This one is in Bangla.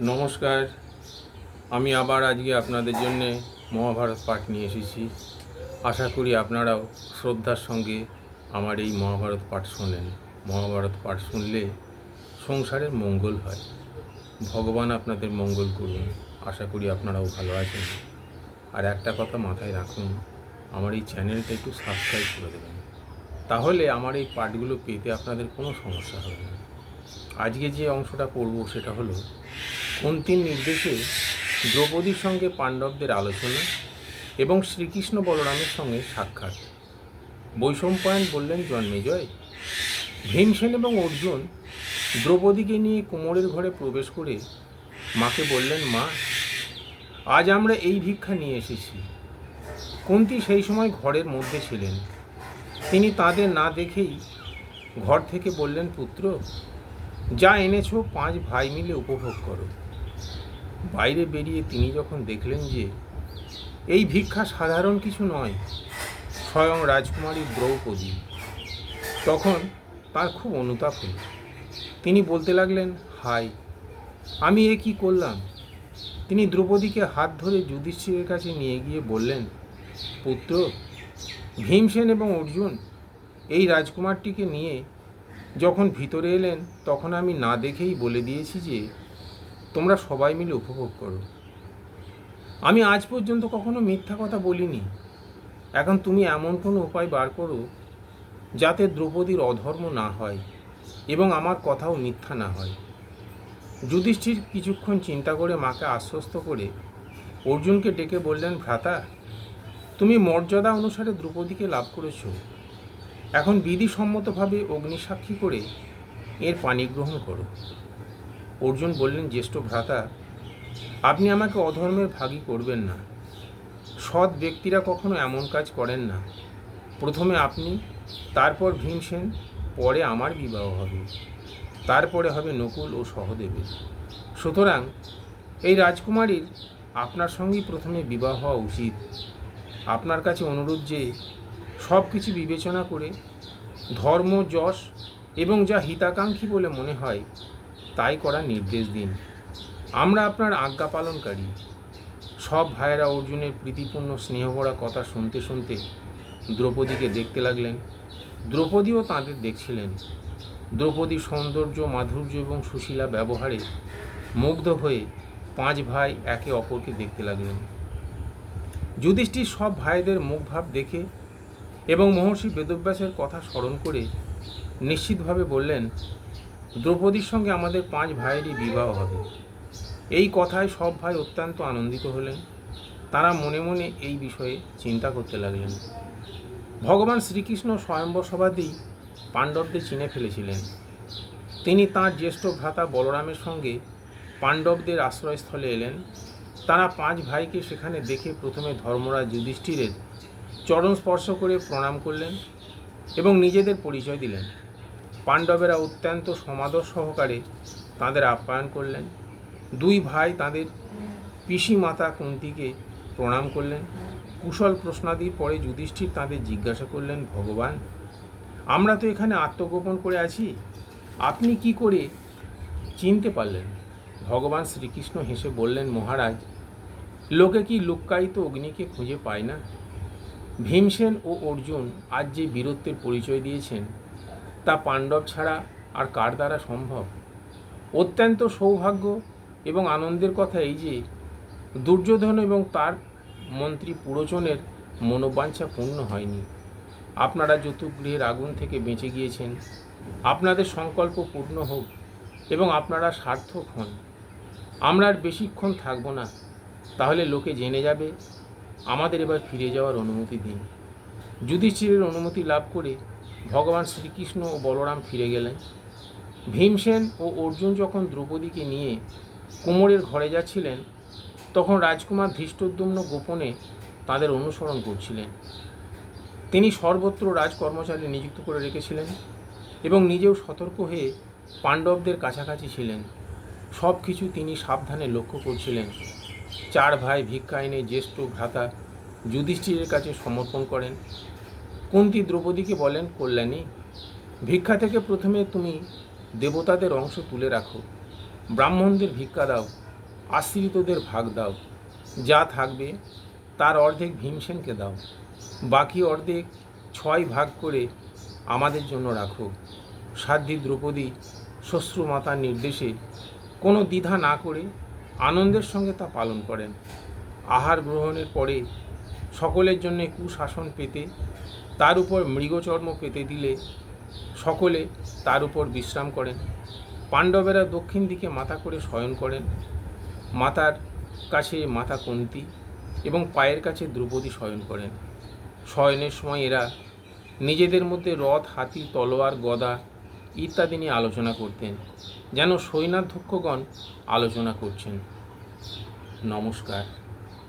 নমস্কার। আমি আবার আজকে আপনাদের জন্য মহাভারত পাঠ নিয়ে এসেছি। আশা করি আপনারাও শ্রদ্ধার সঙ্গে আমার এই মহাভারত পাঠ শোনেন। মহাভারত পাঠ শুনলে সংসারের মঙ্গল হয়। ভগবান আপনাদের মঙ্গল করুন। আশা করি আপনারাও ভালো আছেন। আর একটা কথা মাথায় রাখুন, আমার এই চ্যানেলটা একটু সাবস্ক্রাইব করে দেবেন। তাহলে আমার এই পাঠগুলো পেতে আপনাদের কোনো সমস্যা হবে না। আজকে যে অংশটা পড়ব সেটা হলো কুন্তির নির্দেশে দ্রৌপদীর সঙ্গে পাণ্ডবদের আলোচনা এবং শ্রীকৃষ্ণ বলরামের সঙ্গে সাক্ষাৎ। বৈষম্পায়ন বললেন জন্মেজয় ভীমসেন এবং অর্জুন দ্রৌপদীকে নিয়ে কুমোরের ঘরে প্রবেশ করে মাকে বললেন, মা, আজ আমরা এই ভিক্ষা নিয়ে এসেছি। কুন্তি সেই সময় ঘরের মধ্যে ছিলেন। তিনি তাদের না দেখেই ঘর থেকে বললেন, পুত্র যা এনেছো পাঁচ ভাই মিলে উপভোগ করো। বাইরে বেরিয়ে তিনি যখন দেখলেন যে এই ভিক্ষা সাধারণ কিছু নয়, স্বয়ং রাজকুমারী দ্রৌপদী, তখন তার খুব অনুতাপ হল। তিনি বলতে লাগলেন, হাই, আমি এ কি করলাম? তিনি দ্রৌপদীকে হাত ধরে যুধিষ্ঠিরের কাছে নিয়ে গিয়ে বললেন, পুত্র, ভীমসেন এবং অর্জুন, এই রাজকুমারটিকে নিয়ে যখন ভিতরে এলেন, তখন আমি না দেখেই বলে দিয়েছি যে, তোমরা সবাই মিলে উপভোগ করো। আমি আজ পর্যন্ত কখনো মিথ্যা কথা বলিনি। এখন তুমি এমন কোনো উপায় বার করো, যাতে দ্রৌপদীর অধর্ম না হয় এবং আমার কথাও মিথ্যা না হয়। যুধিষ্ঠির কিছুক্ষণ চিন্তা করে মাকে আশ্বস্ত করে অর্জুনকে ডেকে বললেন, ভ্রাতা, তুমি মর্যাদা অনুসারে দ্রৌপদীকে লাভ করেছ। এখন বিধিসম্মতভাবে অগ্নিসাক্ষী করে এর পানি গ্রহণ করো। অর্জুন বললেন, জ্যেষ্ঠ ভ্রাতা, আপনি আমাকে অধর্মের ভাগী করবেন না। সৎ ব্যক্তিরা কখনো এমন কাজ করেন না। প্রথমে আপনি, তারপর ভীমসেন পরে আমার বিবাহ হবে। তারপরে হবে নকুল ও সহদেবের। সুতরাং এই রাজকুমারীর আপনার সঙ্গেই প্রথমে বিবাহ হওয়া উচিত। আপনার কাছে অনুরোধ যে সব কিছু বিবেচনা করে ধর্ম, যশ এবং যা হিতাকাঙ্ক্ষী বলে মনে হয়, তাই করার নির্দেশ দিন। আমরা আপনার আজ্ঞা পালনকারী। সব ভাইয়েরা অর্জুনের প্রীতিপূর্ণ স্নেহভরা কথা শুনতে শুনতে দ্রৌপদীকে দেখতে লাগলেন। দ্রৌপদীও তাঁদের দেখছিলেন। দ্রৌপদী সৌন্দর্য, মাধুর্য এবং সুশীলা ব্যবহারে মুগ্ধ হয়ে পাঁচ ভাই একে অপরকে দেখতে লাগলেন। যুধিষ্ঠির সব ভাইদের মুখভাব দেখে এবং মহর্ষি বেদব্যাসের কথা স্মরণ করে নিশ্চিতভাবে বললেন, দ্রৌপদীর সঙ্গে আমাদের পাঁচ ভাইয়েরই বিবাহ হবে। এই কথায় সব ভাই অত্যন্ত আনন্দিত হলেন। তারা মনে মনে এই বিষয়ে চিন্তা করতে লাগলেন। ভগবান শ্রীকৃষ্ণ স্বয়ম্বর সভাতেই পাণ্ডবদের চিনে ফেলেছিলেন। তিনি তাঁর জ্যেষ্ঠ ভ্রাতা বলরামের সঙ্গে পাণ্ডবদের আশ্রয়স্থলে এলেন। তারা পাঁচ ভাইকে সেখানে দেখে প্রথমে ধর্মরাজ যুধিষ্ঠিরের চরণ স্পর্শ করে প্রণাম করলেন এবং নিজেদের পরিচয় দিলেন। পাণ্ডবেরা অত্যন্ত সমাদর সহকারে তাদের আপ্যায়ন করলেন। দুই ভাই তাদের পিসি মাতা কুন্তিকে প্রণাম করলেন। কুশল প্রশ্নাদির পরে যুধিষ্ঠির তাদের জিজ্ঞাসা করলেন, ভগবান, আমরা তো এখানে আত্মগোপন করে আছি। আপনি কি করে চিনতে পারলেন? ভগবান শ্রীকৃষ্ণ হেসে বললেন, মহারাজ, লোকে কি লুক্কায়িত অগ্নিকে খুঁজে পায় না? ভীমসেন ও অর্জুন আজ যে বীরত্বের পরিচয় দিয়েছেন, তা পাণ্ডব ছাড়া আর কার দ্বারা সম্ভব? অত্যন্ত সৌভাগ্য এবং আনন্দের কথা এই যে, দুর্যোধন এবং তার মন্ত্রী পুরোচনের মনোবাঞ্ছা পূর্ণ হয়নি। আপনারা যতুগৃহের আগুন থেকে বেঁচে গিয়েছেন। আপনাদের সংকল্প পূর্ণ হোক এবং আপনারা সার্থক হন। আমরা আর বেশিক্ষণ থাকব না। তাহলে লোকে জেনে যাবে আমাদের এবার ফিরে যাওয়ার অনুমতি দিন। যুধিষ্ঠিরের অনুমতি লাভ করে ভগবান শ্রীকৃষ্ণ ও বলরাম ফিরে গেলেন। ভীমসেন ও অর্জুন যখন দ্রৌপদীকে নিয়ে কোমরের ঘরে যাচ্ছিলেন, তখন রাজকুমার ধৃষ্টদ্যুম্ন গোপনে তাদের অনুসরণ করছিলেন। তিনি সর্বত্র রাজকর্মচারী নিযুক্ত করে রেখেছিলেন এবং নিজেও সতর্ক হয়ে পাণ্ডবদের কাছাকাছি ছিলেন। সব কিছু তিনি সাবধানে লক্ষ্য করছিলেন। চার ভাই ভিক্ষা এনে জ্যেষ্ঠ ভ্রাতা যুধিষ্ঠিরের কাছে সমর্পণ করেন। কুন্তি দ্রৌপদীকে বলেন, কল্যাণী, ভিক্ষা থেকে প্রথমে তুমি দেবতাদের অংশ তুলে রাখো। ব্রাহ্মণদের ভিক্ষা দাও, আশ্রিতদের ভাগ দাও। যা থাকবে, তার অর্ধেক ভীমসেনকে দাও। বাকি অর্ধেক ছয় ভাগ করে আমাদের জন্য রাখো। সাধ্বী দ্রৌপদী শ্বশ্রু মাতার নির্দেশে কোনো দ্বিধা না করে আনন্দের সঙ্গে তা পালন করেন। আহার গ্রহণের পরে সকলের জন্য কুশাসন পেতে, তার উপর মৃগচর্ম পেতে দিলে সকলে তার উপর বিশ্রাম করেন। পাণ্ডবেরা দক্ষিণ দিকে মাথা করে শয়ন করেন। মাতার কাছে মাথা কুন্তি এবং পায়ের কাছে দ্রৌপদী শয়ন করেন। শয়নের সময় এরা নিজেদের মধ্যে রথ, হাতি, তলোয়ার, গদা ইত্যাদি নিয়ে আলোচনা করতেন যেন সৈনাধ্যক্ষগণ আলোচনা করছেন। নমস্কার।